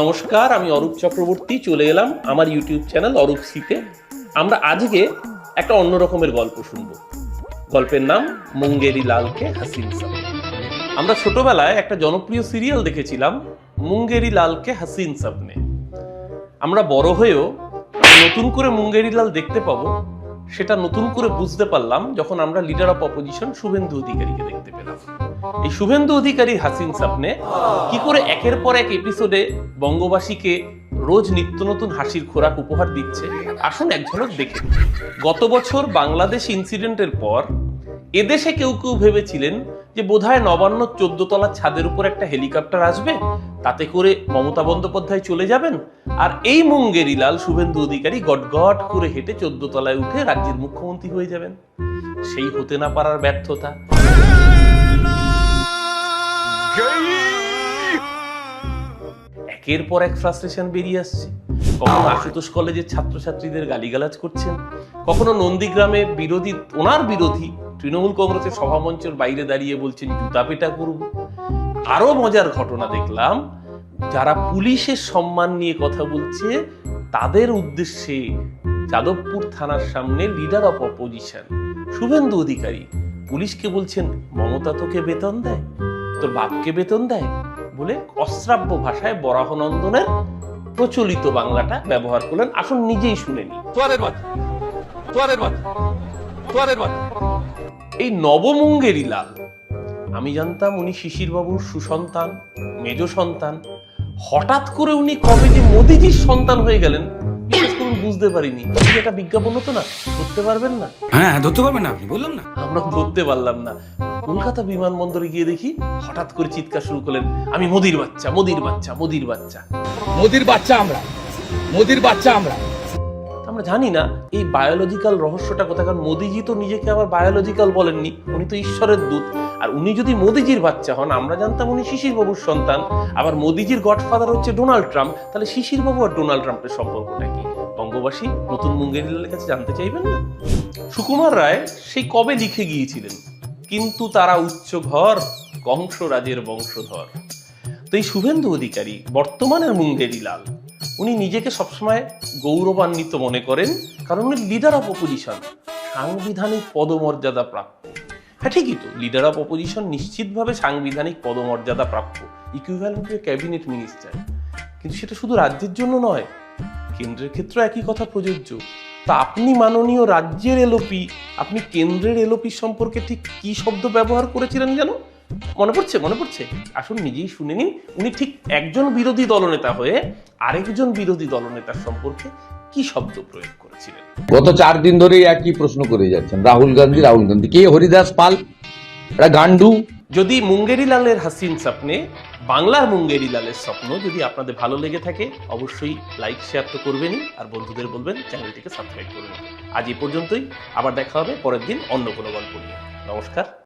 নমস্কার, আমি অরূপ চক্রবর্তী, চলে এলাম আমার ইউটিউব চ্যানেল অরূপ সিতে। আমরা আজকে একটা অন্য রকমের গল্প শুনব। গল্পের নাম মুঙ্গেরি লালকে হাসিন আমরা ছোটবেলায় একটা জনপ্রিয় সিরিয়াল দেখেছিলাম, মুঙ্গেরি লালকে হাসিন সামনে আমরা বড় হয়েও নতুন করে মুঙ্গেরি লাল দেখতে পাবো, সেটা নতুন করে বুঝতে পারলাম যখন আমরা লিডার অফ অপোজিশন শুভেন্দু অধিকারীকে দেখতে পেলাম। এই শুভেন্দু অধিকারী হাসিন সাপনে কি করে একের পর এক এপিসোডে বঙ্গবাসীকে রোজ নিত্য নতুন হাসির খোরাক উপহার দিচ্ছে? আসুন এক ঝলক দেখে গত বছর বাংলাদেশ ইনসিডেন্টের পর এদেশে কেউ কেউ ভেবেছিলেন যে বোধহয় নবান্ন চোদ্দ তলার ছাদের উপর একটা হেলিকপ্টার আসবে, তাতে করে মমতা বন্দ্যোপাধ্যায় চলে যাবেন, আর এই মুঙ্গেরিলাল শুভেন্দু অধিকারী গটগট করে হেঁটে চোদ্দ তলায় উঠে রাজ্যের মুখ্যমন্ত্রী হয়ে যাবেন। সেই হতে না পারার ব্যর্থতা। একের পর এক ফ্রাস্ট্রেশন বেরিয়ে আসছে। কখনো আশুতোষ কলেজের ছাত্রছাত্রীদের গালিগালাজ করছেন, কখনো নন্দীগ্রামে বিরোধী, ওনার বিরোধী তৃণমূল কংগ্রেসের সভামঞ্চের বাইরে দাঁড়িয়ে বলছেন, জুতা পেটা করব। আরও মজার ঘটনা দেখলাম, যারা পুলিশের সম্মান নিয়ে কথা বলছে, তাদের উদ্দেশ্যে যাদবপুর থানার সামনে leader of opposition Suvendu Adhikari, পুলিশকে বলছেন, মমতা তোকে বেতন দেয়? তোর বাপকে বেতন দেয়? বলে অশ্রাব্য ভাষায় বরাহনন্দনের প্রচলিত বাংলাটা ব্যবহার করলেন। আসুন নিজেই শুনে নি এই নবমুঙ্গেরি লাল। আমি জানতাম উনি শিশির বাবুর সুসন্তান মেজ সন্তান। হঠাৎ করে উনি কবে যে মোদিজির সন্তান হয়ে গেলেন বুঝতে পারিনি। এটা বিজ্ঞাপন হতো না? ধরতে পারবেন না? হ্যাঁ ধরতে পারবেন না আপনি বললাম না। আমরা ধরতে পারলাম না। কলকাতা বিমানবন্দরে গিয়ে দেখি হঠাৎ করে চিৎকার শুরু করলেন আমি মোদির বাচ্চা মোদির বাচ্চা মোদির বাচ্চা। মোদির বাচ্চা আমরা মোদির বাচ্চা আমরা। আমরা জানি না এই বায়োলজিক্যাল রহস্যটা কোথায় কারণ মোদিজি তো নিজেকে আবার বায়োলজিক্যাল বলেননি। উনি তো ঈশ্বরের দূত। আর উনি যদি মোদিজির বাচ্চা হন আমরা জানতাম উনি শিশির বাবুর সন্তান। আবার মোদিজির গডফাদার হচ্ছে ডোনাল্ড ট্রাম্প তাহলে শিশির বাবু আর ডোনাল্ড ট্রাম্পের সম্পর্কটা কি? বঙ্গবাসী নতুন মুঙ্গেরিলালের কাছে জানতে চাইবেন না? সুকুমার রায় সেই কবে লিখে গিয়েছিলেন? কিন্তু তারা উচ্চ ঘর কংসরাজের বংশধর। তো এই শুভেন্দু অধিকারী, বর্তমানের মুঙ্গেরিলাল, উনি নিজেকে সবসময় গৌরবান্বিত মনে করেন, কারণ উনি লিডার অফ অপোজিশন সাংবিধানিক পদমর্যাদা প্রাপ্ত। হ্যাঁ ঠিকই তো লিডার অফ অপোজিশন নিশ্চিতভাবে সাংবিধানিক পদমর্যাদা প্রাপ্য ইকুইভ্যালেন্ট ক্যাবিনেট মিনিস্টার কিন্তু সেটা শুধু রাজ্যের জন্য নয় কেন্দ্রের ক্ষেত্রে একই কথা প্রযোজ্য। তা আপনি মাননীয় রাজ্যের এলোপি আপনি কেন্দ্রের এলোপি সম্পর্কে ঠিক কি শব্দ ব্যবহার করেছিলেন যেন? মনে পড়ছে মনে পড়ছে? আসুন নিজেই শুনে নিন। উনি ঠিক একজন বিরোধী দলনেতা হয়ে আরেকজন বিরোধী দলনেতার সম্পর্কে কি শব্দ প্রয়োগ করেছিলেন? গত চার দিন ধরেই একই প্রশ্ন করে যাচ্ছেন। রাহুল গান্ধী রাহুল গান্ধী। কে? হরিদাস পাল। এটা গান্ডু যদি মুঙ্গেরি লালের হাসিন স্বপ্নে, বাংলার মুঙ্গেরি লালের স্বপ্ন যদি আপনাদের ভালো লেগে থাকে, অবশ্যই লাইক, শেয়ার তো করবেনই। আর বন্ধুদের বলবেন, চ্যানেলটিকে সাবস্ক্রাইব করবেন। আজ এই পর্যন্তই। আবার দেখা হবে পরের দিন অন্য কোনো গল্প নিয়ে। নমস্কার।